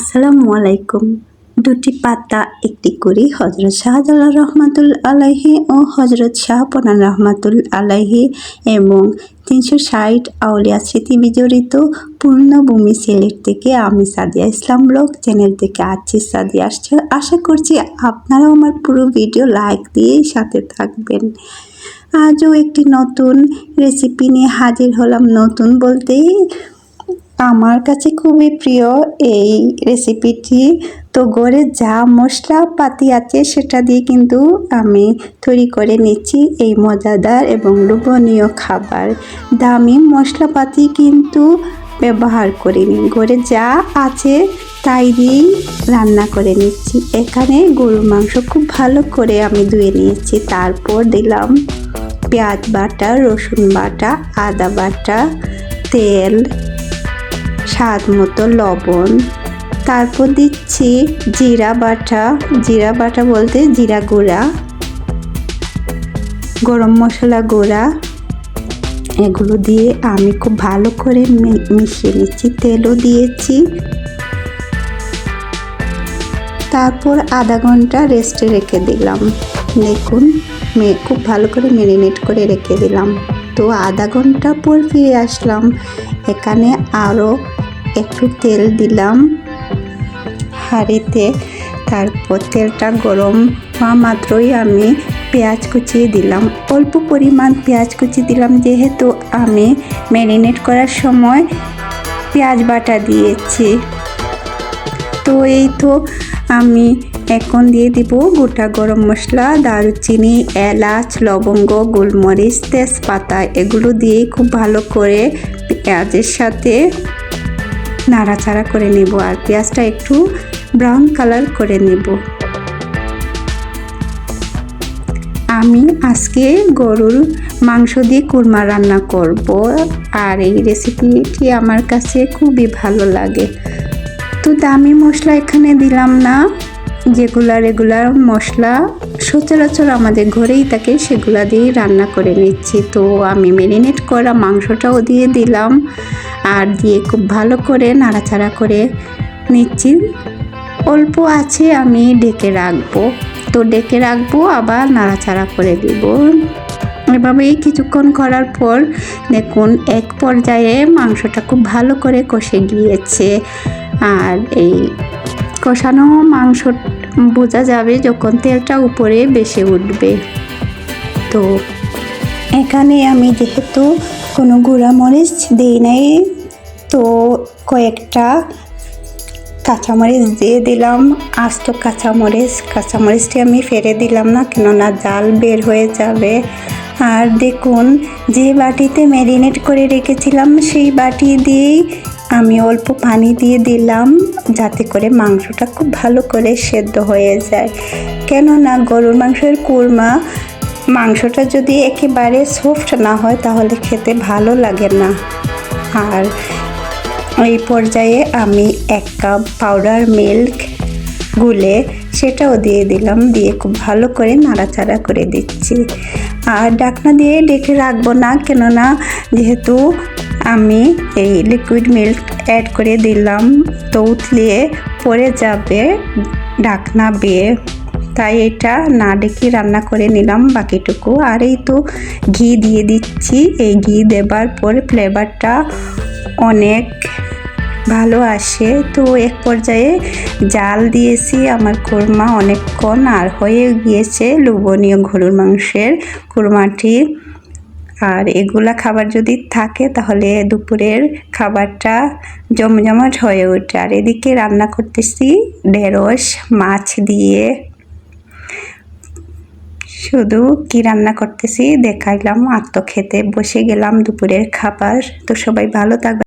আসসালামু আলাইকুম। দুটি পাতা, একটি করে হজরত শাহজালাল রহমাতুল আলাইহি ও হজরত শাহপনান রহমাতুল আলাইহি এবং তিনশো ষাট আউলিয়া স্মৃতি বিজড়িত পূর্ণভূমি সিলেট থেকে আমি সাদিয়া ইসলাম ব্লগ চ্যানেল থেকে আছি সাদিয়া আসছে। আশা করছি আপনারাও আমার পুরো ভিডিও লাইক দিয়েই সাথে থাকবেন। আজও একটি নতুন রেসিপি নিয়ে হাজির হলাম নতুন বলতেই আমার কাছে খুবই প্রিয় এই রেসিপিটি তো ঘরে যা মশলা পাতি আছে সেটা দিয়ে কিন্তু আমি তৈরি করে নিচ্ছি এই মজাদার এবং লোভনীয় খাবার। দামি মশলাপাতি কিন্তু ব্যবহার করিনি। ঘরে যা আছে তাই দিয়েই রান্না করে নিচ্ছি। এখানে গরুর মাংস খুব ভালো করে আমি ধুয়ে নিয়েছি। তারপর দিলাম পেঁয়াজ বাটা, রসুন বাটা, আদা বাটা, তেল স্বাদ মতো লবণ। তারপর দিচ্ছি জিরা বাটা। জিরা বাটা বলতে জিরা গুঁড়া, গরম মশলা গুঁড়া। এগুলো দিয়ে আমি খুব ভালো করে মিশিয়ে নিচ্ছি, তেলও দিয়েছি। তারপর আধা ঘণ্টা রেস্টে রেখে দিলাম। দেখুন খুব ভালো করে ম্যারিনেট করে রেখে দিলাম। তো আধা ঘণ্টা পর ফিরে আসলাম। এখানে আরও একটু তেল দিলাম হাঁড়িতে। তারপর তেলটা গরম হওয়া মাত্রই আমি পেঁয়াজ কুচিয়ে দিলাম। অল্প পরিমাণ পেঁয়াজ কুচি দিলাম, যেহেতু আমি ম্যারিনেট করার সময় পেঁয়াজ বাটা দিয়েছি। তো এই তো আমি এখন দিয়ে দিব গোটা গরম মশলা, দারুচিনি, এলাচ, লবঙ্গ, গোলমরিচ, তেজপাতা, এগুলো দিয়েই খুব ভালো করে পেঁয়াজের সাথে নাড়াচাড়া করে নেব আর পেঁয়াজটা একটু ব্রাউন কালার করে নেব। আমি আজকে গরুর মাংস দিয়ে কুরমা রান্না করব আর এই রেসিপিটি আমার কাছে খুবই ভালো লাগে। তো দামি মশলা এখানে দিলাম না, যেগুলা রেগুলার মশলা সচরাচর আমাদের ঘরেই থাকে, সেগুলা দিয়েই রান্না করে নিচ্ছি। তো আমি ম্যারিনেট করা মাংসটাও দিয়ে দিলাম আর দিয়ে খুব ভালো করে নাড়াচাড়া করে নিচ্ছি। অল্প আছে, আমি ডেকে রাখব। তো ডেকে রাখব, আবার নাড়াচাড়া করে দিব। এভাবেই কিছুক্ষণ করার পর দেখুন, এক পর্যায়ে মাংসটা খুব ভালো করে কষে গিয়েছে। আর এই কষানো মাংস বোঝা যাবে যখন তেলটা উপরে বেশি উঠবে। তো এখানে আমি যেহেতু কোনো গুঁড়া মরিচ দিই নাই, তো কয়েকটা কাঁচামরিচ দিয়ে দিলাম। আস্ত কাঁচামরিচ, কাঁচামরিচটি আমি ফেলে দিলাম না, কেননা জাল বের হয়ে যাবে। আর দেখুন, যে বাটিতে ম্যারিনেট করে রেখেছিলাম, সেই বাটি দিয়েই আমি অল্প পানি দিয়ে দিলাম যাতে করে মাংসটা খুব ভালো করে সেদ্ধ হয়ে যায়। কেননা গরুর মাংসের কুরমা মাংসটা যদি একেবারে সফট না হয় তাহলে খেতে ভালো লাগে না। আর এই পর্যায়ে আমি এক কাপ পাউডার মিল্ক গুলে সেটাও দিয়ে দিলাম, দিয়ে খুব ভালো করে নাড়াচাড়া করে দিচ্ছি। আর ডাকনা দিয়ে ডেকে রাখব না, কেননা যেহেতু আমি এই লিকুইড মিল্ক অ্যাড করে দিলাম। তো উতলিয়ে পড়ে যাবে ডাকনা বেয়ে। তাই এটা না ডেকে রান্না করে নিলাম বাকিটুকু। আর এই তো ঘি দিয়ে দিচ্ছি। এই ঘি দেবার পর ফ্লেভারটা অনেক ভালো আসে। তো এক পর্যায়ে জাল দিয়েছি আমার কোরমা অনেকক্ষণ। আর হয়ে গিয়েছে লোভনীয় গরুর মাংসের কোরমাটি আর এগুলা খাবার যদি থাকে, তাহলে দুপুরের খাবারটা জমজমাট হয়ে ওঠে। আর এদিকে রান্না করতেছি ঢেঁড়স, মাছ দিয়ে। শুধু কি রান্না করতেছি দেখাইলাম আত্ম খেতে বসে গেলাম দুপুরের খাবার। তো সবাই ভালো থাকবে